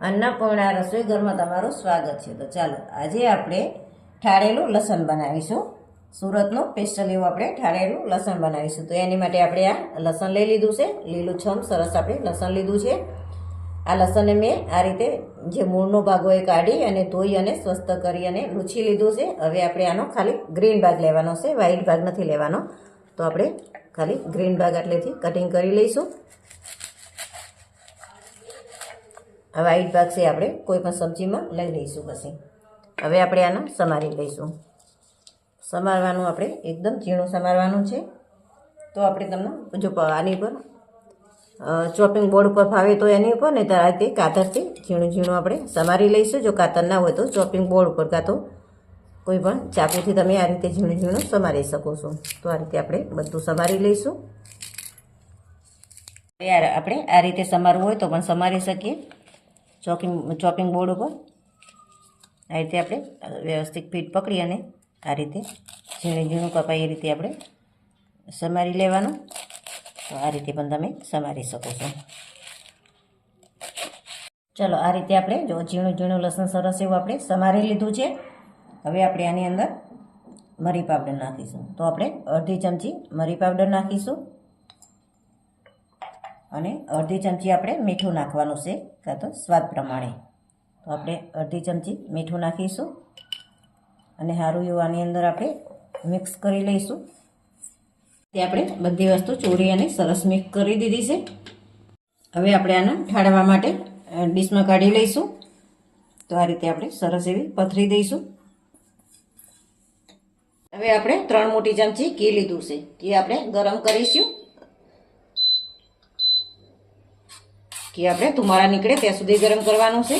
અન્નપૂર્ણા રસોઈ ઘરમાં તમારું સ્વાગત છે. તો ચાલો, આજે આપણે ઠારેલું લસણ બનાવીશું. સુરતનું સ્પેશિયલ એવું આપણે ઠારેલું લસણ બનાવીશું. તો એની માટે આપણે આ લસણ લઈ લીધું છે. લીલું છમ, સરસ આપણે લસણ લીધું છે. આ લસણને મેં આ રીતે જે મૂળનો ભાગ હોય કાઢી અને ધોઈ અને સ્વસ્થ કરી અને લૂછી લીધું છે. હવે આપણે આનો ખાલી ગ્રીન ભાગ લેવાનો છે. વ્હાઈટ ભાગ નથી લેવાનો. તો આપણે ખાલી ગ્રીન ભાગ આટલેથી કટિંગ કરી લઈશું. આ વ્હાઈટ ભાગ છે આપણે કોઈ પણ સબ્જીમાં લઈ લઈશું પછી. હવે આપણે આને સમારી લઈશું. સમારવાનું આપણે એકદમ ઝીણું સમારવાનું છે. તો આપણે તમને જો આની પર ચોપિંગ બોર્ડ ઉપર ફાવે તો એની ઉપર ને ત્યારે તે કાતરથી ઝીણું ઝીણું આપણે સમારી લઈશું. જો કાતર ના હોય તો ચોપિંગ બોર્ડ ઉપર કાં તો કોઈ પણ ચાકુથી તમે આ રીતે ઝીણું ઝીણું સમારી શકો છો. તો આ રીતે આપણે બધું સમારી લઈશું. આપણે આ રીતે સમારવું હોય તો પણ સમારી શકીએ. ચોકિંગ ચોપિંગ બોર્ડ ઉપર. આ રીતે આપણે વ્યવસ્થિત ફીટ પકડી અને આ રીતે ઝીણું ઝીણું કપાય એ રીતે આપણે સમારી લેવાનું. તો આ રીતે પણ તમે સમારી શકો છો. ચલો, આ રીતે આપણે જો ઝીણું ઝીણું લસણ સરસ એવું આપણે સમારી લીધું છે. હવે આપણે આની અંદર મરી પાવડર નાખીશું. તો આપણે અડધી ચમચી મરી પાવડર નાખીશું. અને અડધી ચમચી આપણે મીઠું નાખવાનું છે, કાં તો સ્વાદ પ્રમાણે. તો આપણે અડધી ચમચી મીઠું નાખીશું અને સારું એવું આની અંદર આપણે મિક્સ કરી લઈશું. તે આપણે બધી વસ્તુ ચોરી અને સરસ મિક્સ કરી દીધી છે. હવે આપણે આને ઠાળવા માટે ડીશમાં કાઢી લઈશું. તો આ રીતે આપણે સરસ એવી પથરી દઈશું. હવે આપણે ત્રણ મોટી ચમચી ઘી લીધું છે. ઘી આપણે ગરમ કરીશું. ઘી આપણે તુમારા નીકળે ત્યાં સુધી ગરમ કરવાનું છે.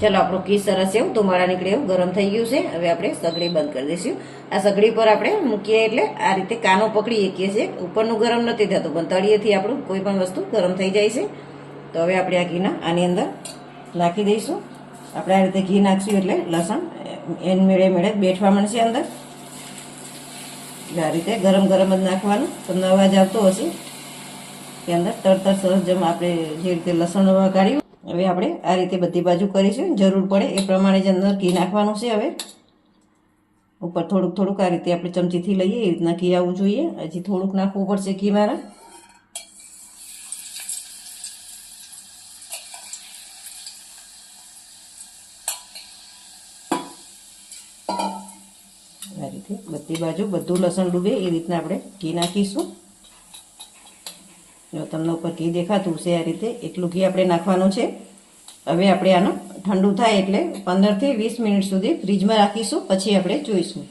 ચલો, આપણું ઘી સરસ એવું તુમારા નીકળે એવું ગરમ થઈ ગયું છે. હવે આપણે સગડી બંધ કરી દઈશું. આ સગડી પર આપણે મૂકીએ એટલે આ રીતે કાનો પકડી શકીએ છીએ. ઉપરનું ગરમ નથી થતું, પણ તળિયેથી આપણું કોઈ પણ વસ્તુ ગરમ થઈ જાય છે. તો હવે આપણે આ ઘીના, આની અંદર નાખી દઈશું. આપણે આ રીતે ઘી નાખશું એટલે લસણ એન મેળે મેળે બેઠવા મળશે અંદર. આ રીતે ગરમ ગરમ જ નાખવાનું. તમને અવાજ આવતો હશે. કે અંદર તરતર સરસ જેમ આપણે જે રીતે લસણ કાઢ્યું, હવે આપણે આ રીતે બધી બાજુ કરીશું. જરૂર પડે એ પ્રમાણે જ અંદર ઘી નાખવાનું છે હવે. ઉપર થોડુંક થોડુંક આ રીતે આપણે ચમચીથી લઈએ, એ રીતના ઘી આવવું જોઈએ. હજી થોડુંક નાખવું પડશે ઘી મારા. આ રીતે બધી બાજુ બધું લસણ ડૂબે એ રીતના આપણે ઘી નાખીશું. જો તમને ઉપર ઘી દેખાતું છે આ રીતે, એટલું ઘી આપણે નાખવાનું છે. હવે આપણે આનું ઠંડુ થાય એટલે પંદરથી વીસ મિનિટ સુધી ફ્રીજમાં રાખીશું, પછી આપણે જોઈશું.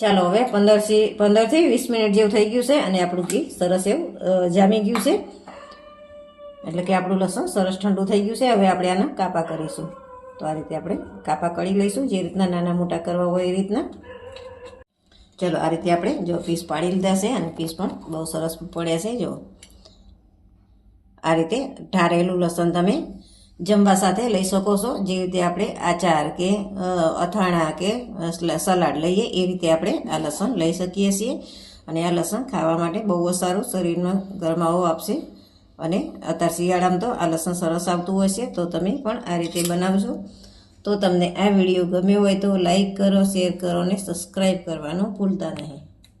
ચાલો હવે પંદરથી પંદરથી વીસ મિનિટ જેવું થઈ ગયું છે અને આપણું ઘી સરસ એવું જામી ગયું છે. એટલે કે આપણું લસણ સરસ ઠંડુ થઈ ગયું છે. હવે આપણે આના કાપા કરીશું. તો આ રીતે આપણે કાપા કરી લઈશું, જે રીતના નાના મોટા કરવા હોય એ રીતના. ચલો આ રીતે આપણે જો પીસ પાડી લીધા છે અને પીસ પણ બહુ સરસ પડ્યા છે, જો. આ રીતે ઢારેલું લસણ તમે જમવા સાથે લઈ શકો છો. જે રીતે આપણે આચાર કે અથાણા કે સલાડ લઈએ, એ રીતે આપણે આ લસણ લઈ શકીએ છીએ. અને આ લસણ ખાવા માટે બહુ જ સારું શરીરમાં ગરમાવો આપશે. અને અત્યારે શિયાળામાં તો આ લસણ સરસ આવતું હોય છે, તો તમે પણ આ રીતે બનાવજો. તો તમને આ વીડિયો ગમ્યો હોય તો લાઈક કરો, શેર કરો અને સબસ્ક્રાઈબ કરવાનું ભૂલતા નહીં.